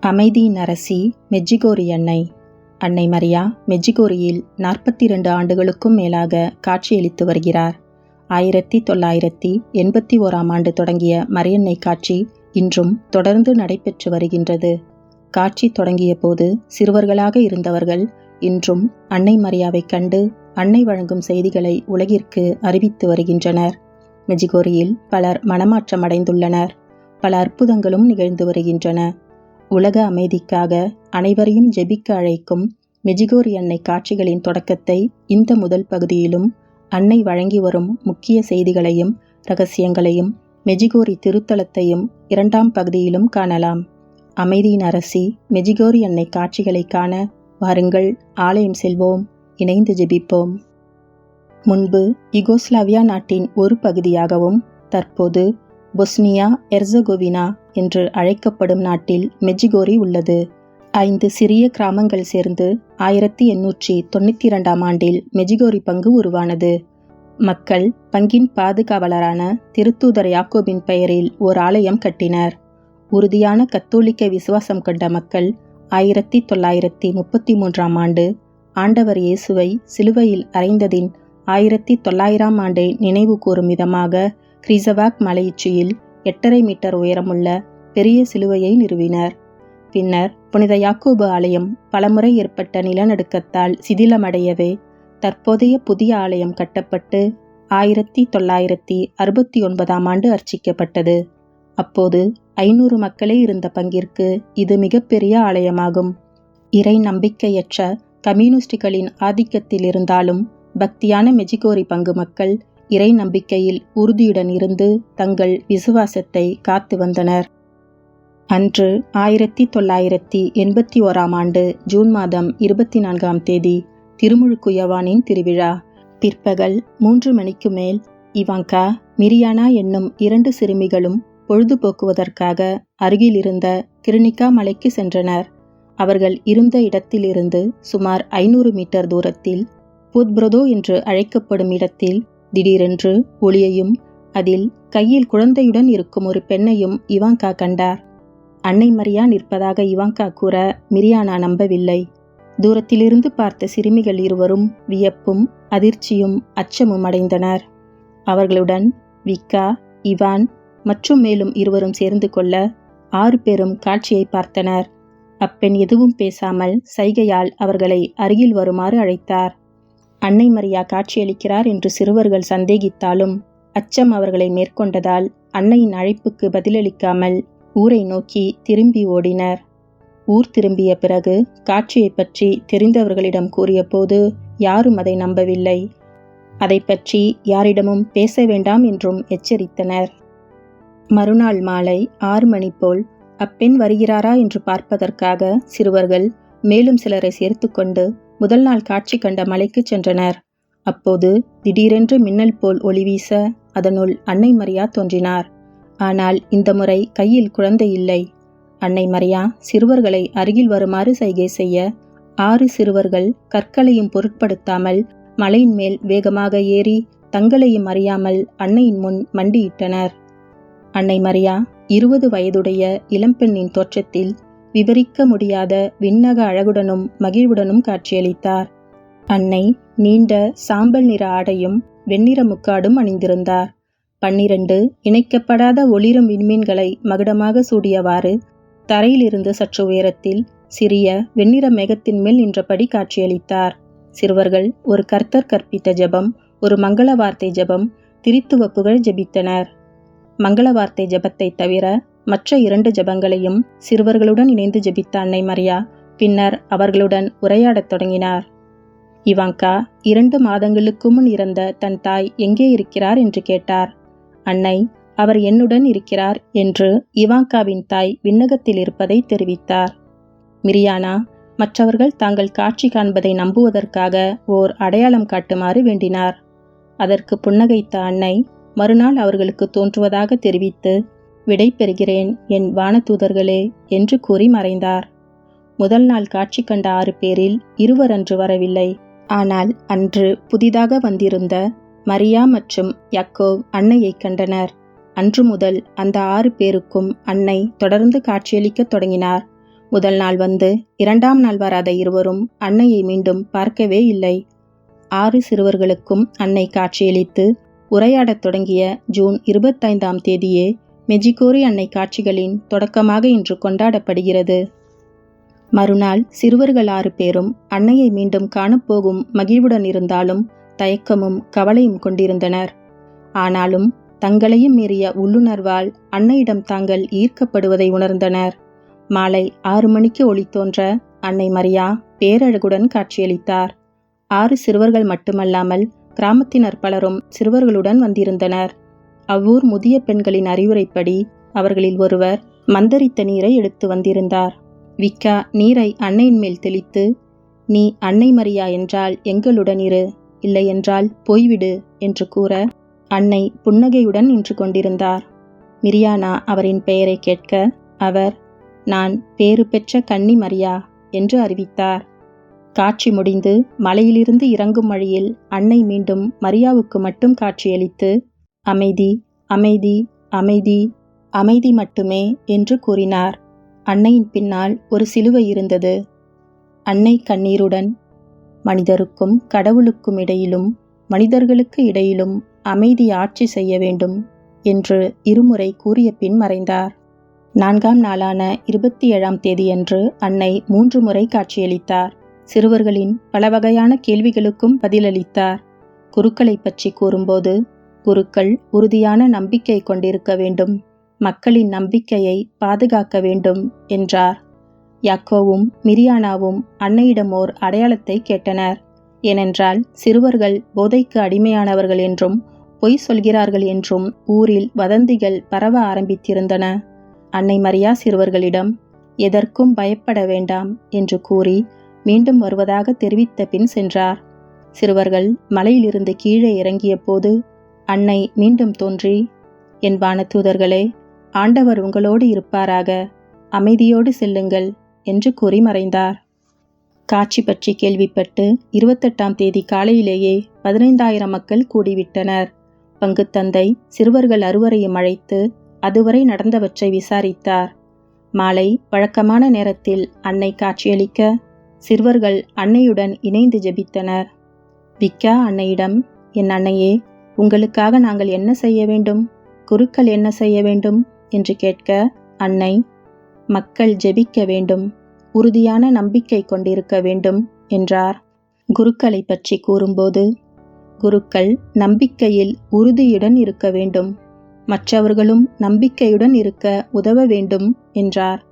அமைதியின் அரசி மெஜ்ஜிகோரி அன்னை. அன்னை மரியா மெஜ்ஜிகோரியில் நாற்பத்தி இரண்டு ஆண்டுகளுக்கும் மேலாக காட்சியளித்து வருகிறார். ஆயிரத்தி தொள்ளாயிரத்தி எண்பத்தி ஓராம் ஆண்டு தொடங்கிய மரியன்னை காட்சி இன்றும் தொடர்ந்து நடைபெற்று வருகின்றது. காட்சி தொடங்கிய போது சிறுவர்களாக இருந்தவர்கள் இன்றும் அன்னை மரியாவைக் கண்டு அன்னை வழங்கும் செய்திகளை உலகிற்கு அறிவித்து வருகின்றனர். மெஜிகோரியில் பலர் மனமாற்றம் அடைந்துள்ளனர் பல அற்புதங்களும் நிகழ்ந்து வருகின்றன. உலக அமைதிக்காக அனைவரையும் ஜெபிக்க அழைக்கும் மெஜிகோரி அன்னை காட்சிகளின் தொடக்கத்தை இந்த முதல் பகுதியிலும் அன்னை வழங்கி வரும் முக்கிய செய்திகளையும் ரகசியங்களையும் மெஜிகோரி திருத்தலத்தையும் இரண்டாம் பகுதியிலும் காணலாம். அமைதியின் அரசி மெஜிகோரி அன்னை காட்சிகளை காண வாருங்கள். ஆலயம் செல்வோம். இணைந்து ஜெபிப்போம். முன்பு யுகோஸ்லாவியா நாட்டின் ஒரு பகுதியாகவும் தற்போது பொஸ்னியா எர்சகோவினா என்று அழைக்கப்படும் நாட்டில் மெஜிகோரி உள்ளது. ஐந்து சிறிய கிராமங்கள் சேர்ந்து ஆயிரத்தி எண்ணூற்றி தொண்ணூற்றி இரண்டாம் ஆண்டில் மெஜிகோரி பங்கு உருவானது. மக்கள் பங்கின் பாதுகாவலரான திருத்தூதர் யாக்கோபின் பெயரில் ஓர் ஆலயம் கட்டினர். உறுதியான கத்தோலிக்க விசுவாசம் கொண்ட மக்கள் ஆயிரத்தி தொள்ளாயிரத்தி முப்பத்தி மூன்றாம் ஆண்டு ஆண்டவர் இயேசுவை சிலுவையில் அறைந்ததின் ஆயிரத்தி தொள்ளாயிரம் ஆண்டை நினைவு கூறும் விதமாக கிரிசவாக் மலையுச்சியில் எட்டரை மீட்டர் உயரமுள்ள பெரிய சிலுவையை நிறுவினர். பின்னர் புனித யாக்கோபு ஆலயம் பலமுறை ஏற்பட்ட நிலநடுக்கத்தால் சிதிலமடையவே தற்போதைய புதிய ஆலயம் கட்டப்பட்டு ஆயிரத்தி தொள்ளாயிரத்தி அறுபத்தி ஒன்பதாம் ஆண்டு அர்ச்சிக்கப்பட்டது. அப்போது ஐநூறு மக்களே இருந்த பங்கிற்கு இது மிகப்பெரிய ஆலயமாகும். இறை நம்பிக்கையற்ற கம்யூனிஸ்டுகளின் ஆதிக்கத்தில் இருந்தாலும் பக்தியான மெஜிகோரி பங்கு மக்கள் இறை நம்பிக்கையில் உறுதியுடன் இருந்து தங்கள் விசுவாசத்தை காத்து வந்தனர். அன்று ஆயிரத்தி தொள்ளாயிரத்தி எண்பத்தி ஓராம் ஆண்டு ஜூன் மாதம் இருபத்தி நான்காம் தேதி திருமுழுக்குயவானின் திருவிழா. பிற்பகல் மூன்று மணிக்கு மேல் இவாங்கா மிரியானா என்னும் இரண்டு சிறுமிகளும் பொழுதுபோக்குவதற்காக அருகிலிருந்த இருந்த மலைக்கு சென்றனர். அவர்கள் இருந்த இடத்திலிருந்து சுமார் ஐநூறு மீட்டர் தூரத்தில் புத்பிரதோ என்று அழைக்கப்படும் இடத்தில் திடீரென்று ஒளியையும் அதில் கையில் குழந்தையுடன் இருக்கும் ஒரு பெண்ணையும் இவாங்கா கண்டார். அன்னை மரியா நிற்பதாக இவாங்கா கூற மிரியானா நம்பவில்லை. தூரத்திலிருந்து பார்த்த சிறுமிகள் இருவரும் வியப்பும் அதிர்ச்சியும் அச்சமும் அடைந்தனர். அவர்களுடன் விக்கா இவான் மற்றும் மேலும் இருவரும் சேர்ந்து கொள்ள ஆறு பேரும் காட்சியை பார்த்தனர். அப்பெண் எதுவும் பேசாமல் சைகையால் அவர்களை அருகில் வருமாறு அழைத்தார். அன்னை மரியா காட்சியளிக்கிறார் என்று சிறுவர்கள் சந்தேகித்தாலும் அச்சம் அவர்களை மேற்கொண்டதால் அன்னையின் அழைப்புக்கு பதிலளிக்காமல் ஊரை நோக்கி திரும்பி ஓடினர். ஊர் திரும்பிய பிறகு காட்சியை பற்றி தெரிந்தவர்களிடம் கூறியபோது யாரும் அதை நம்பவில்லை. அதை பற்றி யாரிடமும் பேச வேண்டாம் என்றும் எச்சரித்தனர். மறுநாள் மாலை ஆறு மணி போல் அப்பெண் வருகிறாரா என்று பார்ப்பதற்காக சிறுவர்கள் மேலும் சிலரை சேர்த்துக்கொண்டு முதல் நாள் காட்சி கண்ட மலைக்கு சென்றனர். அப்போது திடீரென்று மின்னல் போல் ஒளி வீச அதனுள் அன்னை மரியா தோன்றினார். ஆனால் இந்த முறை கையில் குழந்தை இல்லை. அன்னை மரியா சிறுவர்களை அருகில் வருமாறு சைகை செய்ய ஆறு சிறுவர்கள் கற்களையும் பொருட்படுத்தாமல் மலையின் மேல் வேகமாக ஏறி தங்களையும் அறியாமல் அன்னையின் முன் மண்டியிட்டனர். அன்னை மரியா இருபது வயதுடைய இளம்பெண்ணின் தோற்றத்தில் விவரிக்க முடியாத விண்ணக அழகுடனும் மகிழ்வுடனும் காட்சியளித்தார். அன்னை நீண்ட சாம்பல் நிற ஆடையும் வெண்ணிற முக்காடும் அணிந்திருந்தார். பன்னிரண்டு இணைக்கப்படாத ஒளிரும் விண்மீன்களை மகுடமாக சூடியவாறு தரையிலிருந்து சற்று உயரத்தில் சிறிய வெண்ணிற மேகத்தின் மேல் நின்றபடி காட்சியளித்தார். சிறுவர்கள் ஒரு கர்த்தர் கற்பித்த ஜெபம் ஒரு மங்கள வார்த்தை ஜெபம் திரித்துவப்புகள் ஜெபித்தனர். மங்கள வார்த்தை ஜபத்தை தவிர மற்ற இரண்டு ஜெபங்களையும் சிறுவர்களுடன் இணைந்து ஜெபித்த அன்னை மரியா பின்னர் அவர்களுடன் உரையாடத் தொடங்கினார். இவாங்கா இரண்டு மாதங்களுக்கு முன் இறந்த தன் தாய் எங்கே இருக்கிறார் என்று கேட்டார். அன்னை அவர் என்னுடன் இருக்கிறார் என்று இவாங்காவின் தாய் விண்ணகத்தில் இருப்பதை தெரிவித்தார். மிரியானா மற்றவர்கள் தாங்கள் காட்சி காண்பதை நம்புவதற்காக ஓர் அடையாளம் காட்டுமாறு வேண்டினார். அதற்கு புன்னகைத்த அன்னை மறுநாள் அவர்களுக்கு தோன்றுவதாக தெரிவித்து விடை பெறுகிறேன் என் வானதூதர்களே என்று கூறி மறைந்தார். முதல் நாள் காட்சி கண்ட ஆறு பேரில் இருவர் அன்று வரவில்லை. ஆனால் அன்று புதிதாக வந்திருந்த மரியா மற்றும் யக்கோவ் அன்னையை கண்டனர். அன்று முதல் அந்த ஆறு பேருக்கும் அன்னை தொடர்ந்து காட்சியளிக்கத் தொடங்கினார். முதல் நாள் வந்து இரண்டாம் நாள் வராத இருவரும் அன்னையை மீண்டும் பார்க்கவே இல்லை. ஆறு சிறுவர்களுக்கும் அன்னை காட்சியளித்து உரையாடத் தொடங்கிய ஜூன் இருபத்தைந்தாம் தேதியே மெஜிகோரி அன்னை காட்சிகளின் தொடக்கமாக இன்று கொண்டாடப்படுகிறது. மறுநாள் சிறுவர்கள் ஆறு பேரும் அன்னையை மீண்டும் காணப்போகும் மகிழ்வுடன் இருந்தாலும் தயக்கமும் கவலையும் கொண்டிருந்தனர். ஆனாலும் தங்களையும் மீறிய உள்ளுணர்வால் அன்னையிடம் தாங்கள் ஈர்க்கப்படுவதை உணர்ந்தனர். மாலை ஆறு மணிக்கு ஒளி தோன்ற அன்னை மரியா பேரழகுடன் காட்சியளித்தார். ஆறு சிறுவர்கள் மட்டுமல்லாமல் கிராமத்தினர் பலரும் சிறுவர்களுடன் வந்திருந்தனர். அவ்வூர் முதிய பெண்களின் அறிவுரைப்படி அவர்களில் ஒருவர் மந்தரித்த நீரை எடுத்து வந்திருந்தார். விக்கா நீரை அன்னையின் மேல் தெளித்து நீ அன்னை மரியா என்றால் எங்களுடன் இரு. இல்லையென்றால் போய்விடு என்று கூற அன்னை புன்னகையுடன் நின்று கொண்டிருந்தார். மிரியானா அவரின் பெயரை கேட்க அவர் நான் பேறு பெற்ற கன்னி மரியா என்று அறிவித்தார். காட்சி முடிந்து மலையிலிருந்து இறங்கும் வழியில் அன்னை மீண்டும் மரியாவுக்கு மட்டும் காட்சியளித்து அமைதி அமைதி அமைதி அமைதி மட்டுமே என்று கூறினார். அன்னையின் பின்னால் ஒரு சிலுவை இருந்தது. அன்னை கண்ணீருடன் மனிதருக்கும் கடவுளுக்கும் இடையிலும் மனிதர்களுக்கு இடையிலும் அமைதி ஆட்சி செய்ய வேண்டும் என்று இருமுறை கூறிய பின் மறைந்தார். நான்காம் நாளான இருபத்தி ஏழாம் தேதியன்று அன்னை மூன்று முறை காட்சியளித்தார். சிறுவர்களின் பல வகையான கேள்விகளுக்கும் பதிலளித்தார். குருக்களை பற்றி கூறும்போது குருக்கள் உறுதியான நம்பிக்கை கொண்டிருக்க வேண்டும் மக்களின் நம்பிக்கையை பாதுகாக்க வேண்டும் என்றார். யாக்கோவும் மிரியானாவும் அன்னையிடம் ஓர் அடையாளத்தை கேட்டனர். ஏனென்றால் சிறுவர்கள் போதைக்கு அடிமையானவர்கள் என்றும் பொய் சொல்கிறார்கள் என்றும் ஊரில் வதந்திகள் பரவ ஆரம்பித்திருந்தன. அன்னை மரியா சிறுவர்களிடம் எதற்கும் பயப்பட வேண்டாம் என்று கூறி மீண்டும் வருவதாக தெரிவித்த பின் சென்றார். சிறுவர்கள் மலையிலிருந்து கீழே இறங்கிய போது அன்னை மீண்டும் தோன்றி என் வானதூதர்களே ஆண்டவர் உங்களோடு இருப்பாராக அமைதியோடு செல்லுங்கள் என்று கூறி மறைந்தார். காட்சி பற்றி கேள்விப்பட்டு இருபத்தெட்டாம் தேதி காலையிலேயே பதினைந்தாயிரம் மக்கள் கூடிவிட்டனர். பங்குத்தந்தை சிறுவர்கள் அறுவரையும் அழைத்து அதுவரை நடந்தவற்றை விசாரித்தார். மாலை வழக்கமான நேரத்தில் அன்னை காட்சியளிக்க சிறுவர்கள் அன்னையுடன் இணைந்து ஜெபித்தனர். விக்கா அன்னையிடம் என் அன்னையே உங்களுக்காக நாங்கள் என்ன செய்ய வேண்டும்? குருக்கள் என்ன செய்ய வேண்டும்? என்று கேட்க அன்னை மக்கள் ஜெபிக்க வேண்டும் உறுதியான நம்பிக்கை கொண்டிருக்க வேண்டும் என்றார். குருக்களை பற்றி கூறும்போது குருக்கள் நம்பிக்கையில் உறுதியுடன் இருக்க வேண்டும் மற்றவர்களும் நம்பிக்கையுடன் இருக்க உதவ வேண்டும் என்றார்.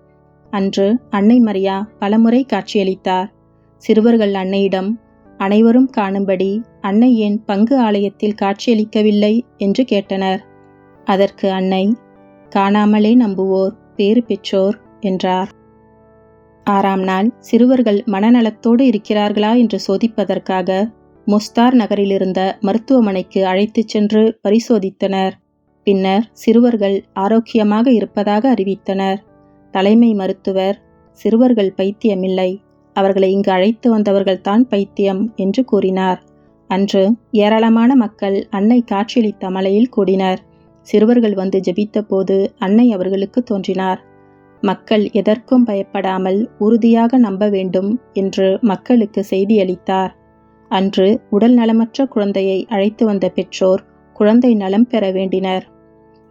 அன்று அன்னை மரியா பலமுறை காட்சியளித்தார். சிறுவர்கள் அன்னையிடம் அனைவரும் காணும்படி அன்னை ஏன் பங்கு ஆலயத்தில் காட்சியளிக்கவில்லை? என்று கேட்டனர். அதற்கு அன்னை காணாமலே நம்புவோர் பேறு பெற்றோர் என்றார். ஆறாம் நாள் சிறுவர்கள் மனநலத்தோடு இருக்கிறார்களா என்று சோதிப்பதற்காக முஸ்தார் நகரிலிருந்த மருத்துவமனைக்கு அழைத்துச் சென்று பரிசோதித்தனர். பின்னர் சிறுவர்கள் ஆரோக்கியமாக இருப்பதாக அறிவித்தனர். தலைமை மருத்துவர் சிறுவர்கள் பைத்தியமில்லை. அவர்களை இங்கு அழைத்து வந்தவர்கள்தான் பைத்தியம் என்று கூறினார். அன்று ஏராளமான மக்கள் அன்னை காட்சியளித்த மலையில் கூடினர். சிறுவர்கள் வந்து ஜெபித்தபோது அன்னை அவர்களுக்கு தோன்றினார். மக்கள் எதற்கும் பயப்படாமல் உறுதியாக நம்ப வேண்டும் என்று மக்களுக்கு செய்தியளித்தார். அன்று உடல் நலமற்ற குழந்தையை அழைத்து வந்த பெற்றோர் குழந்தை நலம் பெற வேண்டினர்.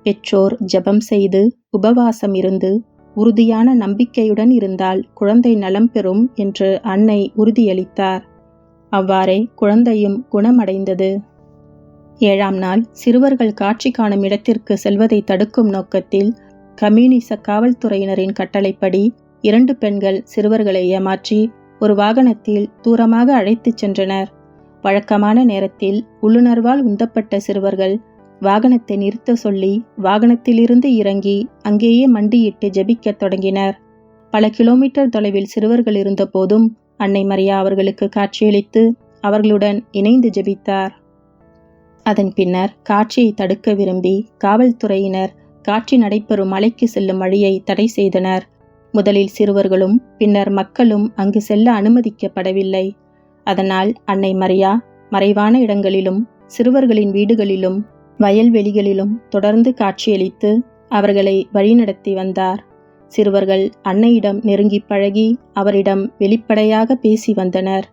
பெற்றோர் ஜெபம் செய்து உபவாசம் இருந்து உறுதியான நம்பிக்கையுடன் இருந்தால் குழந்தை நலம் பெறும் என்று அன்னை உறுதியளித்தார். அவ்வாறே குழந்தையும் குணமடைந்தது. ஏழாம் நாள் சிறுவர்கள் காட்சி காணும் இடத்திற்கு செல்வதை தடுக்கும் நோக்கத்தில் கம்யூனிச காவல்துறையினரின் கட்டளைப்படி இரண்டு பெண்கள் சிறுவர்களை ஏமாற்றி ஒரு வாகனத்தில் தூரமாக அழைத்துச் சென்றனர். வழக்கமான நேரத்தில் உள்ளுணர்வால் உந்தப்பட்ட சிறுவர்கள் வாகனத்தை நிறுத்த சொல்லி வாகனத்திலிருந்து இறங்கி அங்கேயே மண்டியிட்டு ஜெபிக்கத் தொடங்கினர். பல கிலோமீட்டர் தொலைவில் சிறுவர்கள் இருந்தபோதும் அன்னை மரியா அவர்களுக்கு காட்சியளித்து அவர்களுடன் இணைந்து ஜெபித்தார். அதன் பின்னர் காட்சியை தடுக்க விரும்பி காவல்துறையினர் காட்சி நடைபெறும் மலைக்கு செல்லும் வழியை தடை செய்தனர். முதலில் சிறுவர்களும் பின்னர் மக்களும் அங்கு செல்ல அனுமதிக்கப்படவில்லை. அதனால் அன்னை மரியா மறைவான இடங்களிலும் சிறுவர்களின் வீடுகளிலும் வயல்வெளிகளிலும் தொடர்ந்து காட்சியளித்து அவர்களை வழிநடத்தி வந்தார். சிறுவர்கள் அன்னையிடம் நெருங்கி பழகி அவரிடம் வெளிப்படையாக பேசி வந்தனர்.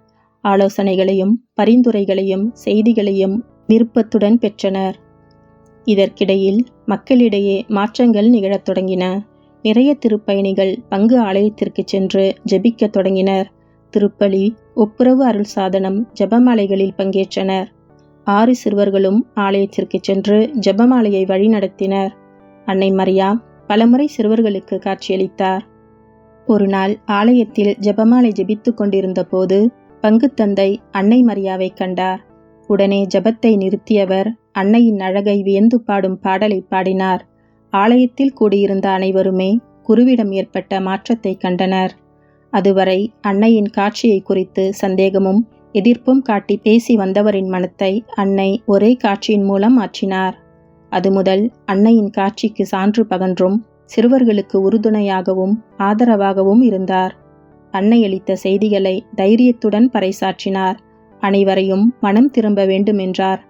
ஆலோசனைகளையும் பரிந்துரைகளையும் செய்திகளையும் விருப்பத்துடன் பெற்றனர். இதற்கிடையில் மக்களிடையே மாற்றங்கள் நிகழத் தொடங்கின. நிறைய திருப்பயணிகள் பங்கு ஆலயத்திற்கு சென்று ஜெபிக்கத் தொடங்கினர். திருப்பலி ஒப்புரவு அருள் சாதனம் ஜெபமாலைகளில் பங்கேற்றனர். ஆறு சிறுவர்களும் ஆலயத்திற்கு சென்று ஜெபமாலையை வழிநடத்தினர் அன்னை மரியா பலமுறை சிறுவர்களுக்கு காட்சியளித்தார். ஒரு நாள் ஆலயத்தில் ஜெபமாலை ஜெபித்து கொண்டிருந்த போது பங்குத்தந்தை அன்னை மரியாவை கண்டார். உடனே ஜெபத்தை நிறுத்தியவர் அன்னையின் அழகை வியந்து பாடும் பாடலை பாடினார். ஆலயத்தில் கூடியிருந்த அனைவருமே குருவிடம் ஏற்பட்ட மாற்றத்தை கண்டனர். அதுவரை அன்னையின் காட்சியை குறித்து சந்தேகமும் எதிர்ப்பும் காட்டி பேசி வந்தவரின் மனத்தை அன்னை ஒரே காட்சியின் மூலம் மாற்றினார். அது முதல் அன்னையின் காட்சிக்கு சான்று பகன்றும் சிறுவர்களுக்கு உறுதுணையாகவும் ஆதரவாகவும் இருந்தார். அன்னை அளித்த செய்திகளை தைரியத்துடன் பறைசாற்றினார். அனைவரையும் மனம் திரும்ப வேண்டுமென்றார்.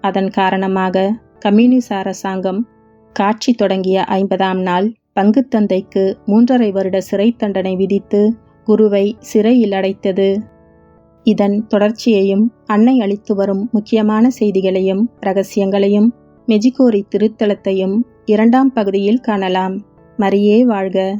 அதன் காரணமாக கம்யூனிச அரசாங்கம் காட்சி தொடங்கிய ஐம்பதாம் நாள் பங்குத்தந்தைக்கு மூன்றரை வருட சிறை தண்டனை விதித்து குருவை சிறையில் அடைத்தது. இதன் தொடர்ச்சியையும் அன்னை அளித்து வரும் முக்கியமான செய்திகளையும் ரகசியங்களையும் மெஜிகோரி திருத்தலத்தையும் இரண்டாம் பகுதியில் காணலாம். மரியே வாழ்க.